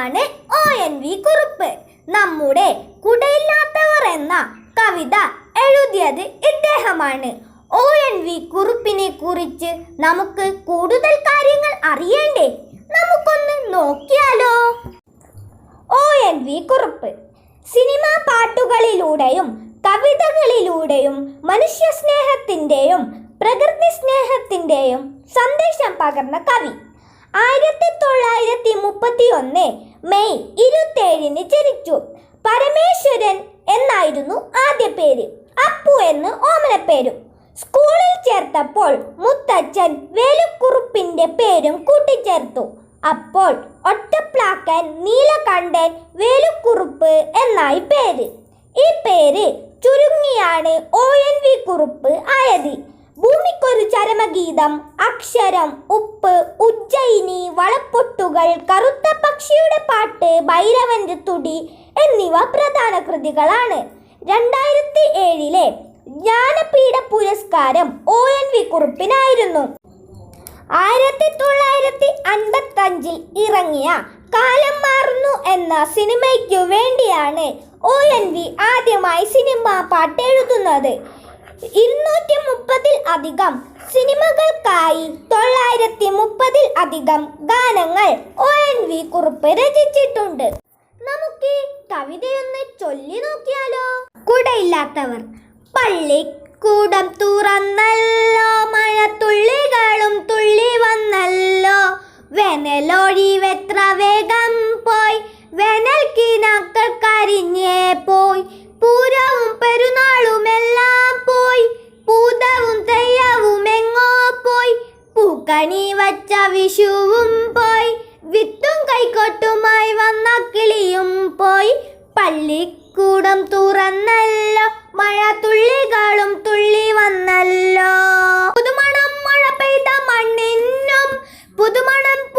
ഇതാണ് O N V Kurup. നമ്മുടെ കുടയില്ലാത്തവർ എന്ന കവിത എഴുതിയത് ഇദ്ദേഹമാണ്. ഒ എൻ വി കുറുപ്പിനെ കുറിച്ച് നമുക്ക് കൂടുതൽ കാര്യങ്ങൾ അറിയണ്ടേ? നമുക്കൊന്ന് നോക്കിയാലോ? O N V Kurup. Cinema പാട്ടുകളിലൂടെയും കവിതകളിലൂടെയും മനുഷ്യ സ്നേഹത്തിന്റെയും പ്രകൃതി സ്നേഹത്തിന്റെയും സന്ദേശം പകർന്ന കവി. ആയിരത്തി തൊള്ളായിരത്തി മുപ്പത്തി ഒന്ന് മെയ് ഇരുപത്തേഴിന് ജനിച്ചു. പരമേശ്വരൻ എന്നായിരുന്നു ആദ്യ പേര്. അപ്പു എന്ന് ഓമനപ്പേരും. സ്കൂളിൽ ചേർത്തപ്പോൾ മുത്തച്ഛൻ വേലുക്കുറുപ്പിന്റെ പേരും കൂട്ടിച്ചേർത്തു. അപ്പോൾ ഒറ്റപ്ലാക്കൻ നീലകണ്ഠൻ വേലുക്കുറുപ്പ് എന്നായി പേര്. ഈ പേര് ചുരുങ്ങിയാണ് ഒ എൻ വി കുറുപ്പ് ആയത്. ഭൂമിക്കൊരു ചരമഗീതം അക്ഷരം ഉപ്പ് ഉജ്ജയിനി വളപ്പൊട്ടുകൾ കറുത്ത പക്ഷിയുടെ പാട്ട് ഭൈരവന്റെ തുടി എന്നിവ പ്രധാന കൃതികളാണ്. രണ്ടായിരത്തി ഏഴിലെ ജ്ഞാനപീഠ പുരസ്കാരം ഒ എൻ വി കുറുപ്പിനായിരുന്നു. ആയിരത്തി തൊള്ളായിരത്തി അൻപത്തി അഞ്ചിൽ ഇറങ്ങിയ കാലം മാറുന്നു എന്ന സിനിമയ്ക്കു വേണ്ടിയാണ് ഒ എൻ വി ആദ്യമായി സിനിമ പാട്ട് എഴുതുന്നത്. ഇരുന്നൂറ്റി മുപ്പതിൽ അധികം സിനിമകൾക്കായി തൊള്ളായിരത്തി മുപ്പതിൽ അധികം ഗാനങ്ങൾ ഒ എൻ വി കുറിപ്പ് രചിച്ചിട്ടുണ്ട്. നമുക്ക് കവിതയൊന്ന് ചൊല്ലി നോക്കിയാലോ? കൂടെയില്ലാത്തവർ പള്ളി കൂടം തുറന്നല്ലോ മഴ തുള്ളികളും തുള്ളി വച്ച വിഷുവും പോയി. വിത്തും കൈക്കോട്ടുമായി വന്ന കിളിയും പോയി. പള്ളിക്കൂടം തുറന്നല്ലോ. മഴ തുള്ളികളും തുള്ളി വന്നല്ലോ. പുതുമണം മഴ പെയ്ത മണ്ണിനും പുതുമണം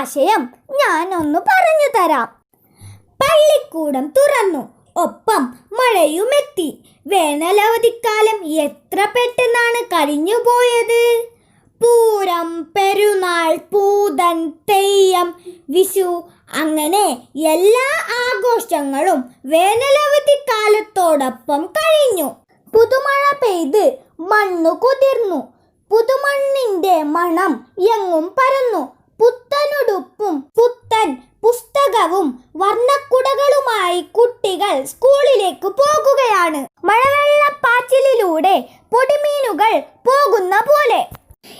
ആശയം ഞാൻ ഒന്ന് പറഞ്ഞു തരാം. പള്ളിക്കൂടം തുറന്നു. ഒപ്പം മഴയുമെത്തി. വേനലവധിക്കാലം എത്ര പെട്ടെന്നാണ് കഴിഞ്ഞുപോയത്? പൂരം പെരുന്നാൾ പൂതൻ തെയ്യം വിഷു അങ്ങനെ എല്ലാ ആഘോഷങ്ങളും വേനലവധിക്കാലത്തോടൊപ്പം കഴിഞ്ഞു. പുതുമഴ പെയ്ത് മണ്ണു കുതിർന്നു. പുതുമണ്ണിന്റെ മണം എങ്ങും പരന്നു. പുത്തനുടുപ്പും പുത്തൻ പുസ്തകവും വർണക്കുടകളുമായി കുട്ടികൾ സ്കൂളിലേക്ക് പോകുകയാണ്. മഴവെള്ളപ്പാച്ചിലിലൂടെ പൊടിമീനുകൾ പോകുന്ന പോലെ.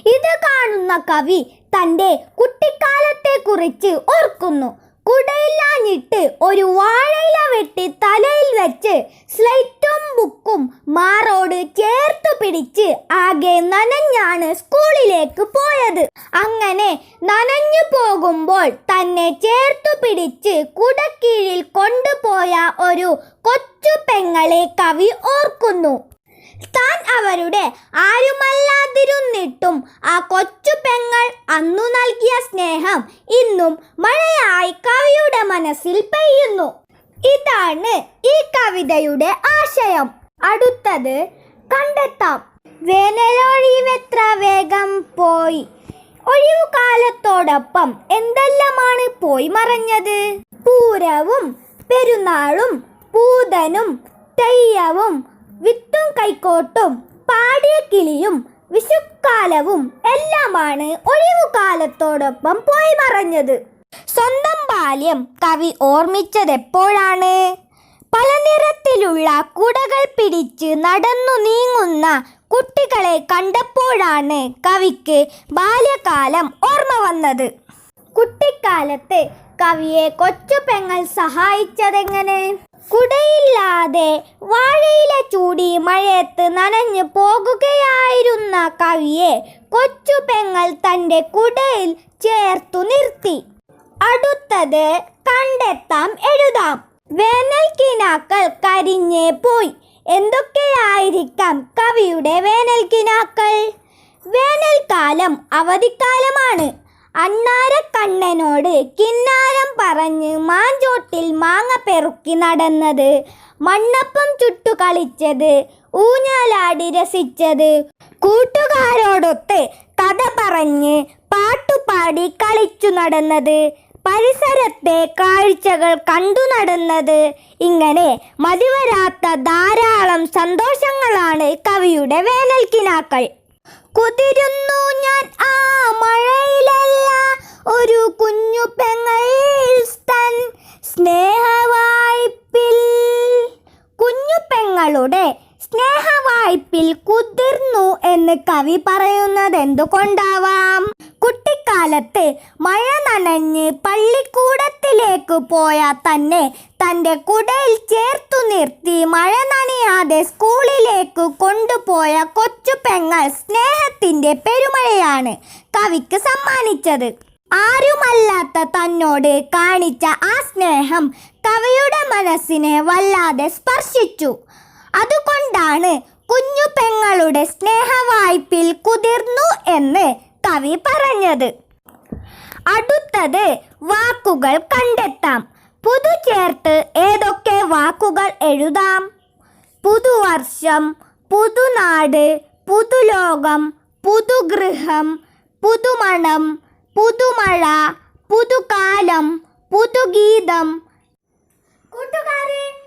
ഇത് കാണുന്ന കവി തന്റെ കുട്ടിക്കാലത്തെ കുറിച്ച് ഓർക്കുന്നു. കുടയില്ലാഞ്ഞിട്ട് ഒരു വാഴയില വെട്ടി തലയിൽ വെച്ച് സ്ലൈറ്റും ബുക്കും മാറോട് ചേർത്തു പിടിച്ച് ആകെ നനഞ്ഞാണ് സ്കൂളിലേക്ക് പോയത്. അങ്ങനെ നനഞ്ഞു പോകുമ്പോൾ തന്നെ ചേർത്തു പിടിച്ച് കുടക്കീഴിൽ കൊണ്ടുപോയ ഒരു കൊച്ചു പെങ്ങളെ കവി ഓർക്കുന്നു. താൻ അവരുടെ ആരുമല്ലാതിരുന്നിട്ടും ആ കൊച്ചു പെങ്ങൾ അന്നു നൽകിയ സ്നേഹം ഇന്നും മഴയായി കവിയുടെ മനസ്സിൽ പെയ്യുന്നു. ഇതാണ് ഈ കവിതയുടെ ആശയം. അടുത്തത് കണ്ടെത്താം. വേനലൊഴിവെത്ര വേഗം പോയി? ഒഴിവുകാലത്തോടൊപ്പം എന്തെല്ലാമാണ് പോയി മറഞ്ഞത്? പൂരവും പെരുന്നാളും പൂതനും തെയ്യവും വിത്തും കൈക്കോട്ടും പാടിയ കിളിയും വിഷുക്കാലവും എല്ലാമാണ് ഒഴിവുകാലത്തോടൊപ്പം പോയി മറഞ്ഞത്. സ്വന്തം ബാല്യം കവി ഓർമ്മിച്ചതെപ്പോഴാണ് പല നിറത്തിലുള്ള കുടകൾ പിടിച്ച് നടന്നു നീങ്ങുന്ന കുട്ടികളെ കണ്ടപ്പോഴാണ് കവിക്ക് ബാല്യകാലം ഓർമ്മ വന്നത്. കുട്ടിക്കാലത്ത് കവിയെ കൊച്ചു പെങ്ങൾ സഹായിച്ചതെങ്ങനെ? കുടയില്ലാതെ വാഴയില ചൂടി മഴയത്ത് നനഞ്ഞു പോകുകയായിരുന്ന കവിയെ കൊച്ചു പെങ്ങൾ തന്റെ കുടയിൽ ചേർത്തു നിർത്തി. അടുത്തത് കണ്ടെത്താം എഴുതാം. വേനൽക്കിനാക്കൾ കരിഞ്ഞേ പോയി. എന്തൊക്കെയായിരിക്കാം കവിയുടെ വേനൽക്കിനാക്കൾ വേനൽക്കാലം അവധിക്കാലമാണ്. അണ്ണാരക്കണ്ണനോട് കിന്നാരം പറഞ്ഞ് മാഞ്ചോട്ടിൽ മാങ്ങ പെറുക്കി നടന്നത്. മണ്ണപ്പം ചുട്ടു കളിച്ചത് ഊഞ്ഞാലാടി രസിച്ചത്. കൂട്ടുകാരോടൊത്ത് കഥ പറഞ്ഞ് പാട്ടുപാടി കളിച്ചു നടന്നത്. പരിസരത്തെ കാഴ്ചകൾ കണ്ടു നടന്നത്. ഇങ്ങനെ മതിവരാത്ത ധാരാളം സന്തോഷങ്ങളാണ് കവിയുടെ വേനൽക്കിനാക്കൾ. കുതിരുന്നു ഞാൻ ആ മഴയിലല്ല ഒരു കുഞ്ഞു പെങ്ങൾ തൻ സ്നേഹവായ്പിൽ. കുഞ്ഞു പെങ്ങളുടെ സ്നേഹവായ്പിൽ കുതിർന്നു എന്ന് കവി പറയുന്നത് എന്തുകൊണ്ടാവാം? കുട്ടിക്കാലത്ത് മഴ നനഞ്ഞ് പള്ളിക്കൂടത്തിലേക്ക് പോയാൽ തന്നെ തന്റെ കുടയിൽ ചേർത്തു നിർത്തി മഴ നനയാതെ സ്കൂളിലേക്ക് കൊണ്ടുപോയ കൊച്ചു പെങ്ങൾ സ്നേഹത്തിന്റെ പെരുമഴയാണ് കവിക്ക് സമ്മാനിച്ചത്. ആരുമല്ലാത്ത തന്നോട് കാണിച്ച ആ സ്നേഹം കവിയുടെ മനസ്സിനെ വല്ലാതെ സ്പർശിച്ചു. അതുകൊണ്ടാണ് കുഞ്ഞു പെങ്ങളുടെ സ്നേഹവായ്പിൽ കുതിർന്നു എന്ന് കവി പറഞ്ഞത്. അടുത്തത് വാക്കുകൾ കണ്ടെത്താം. പുതു ചേർത്ത് ഏതൊക്കെ വാക്കുകൾ എഴുതാം? പുതുവർഷം പുതുനാട് പുതുലോകം പുതുഗൃഹം പുതുമണം പുതുമഴ പുതുകാലം പുതുഗീതം കൂട്ടുകാരെ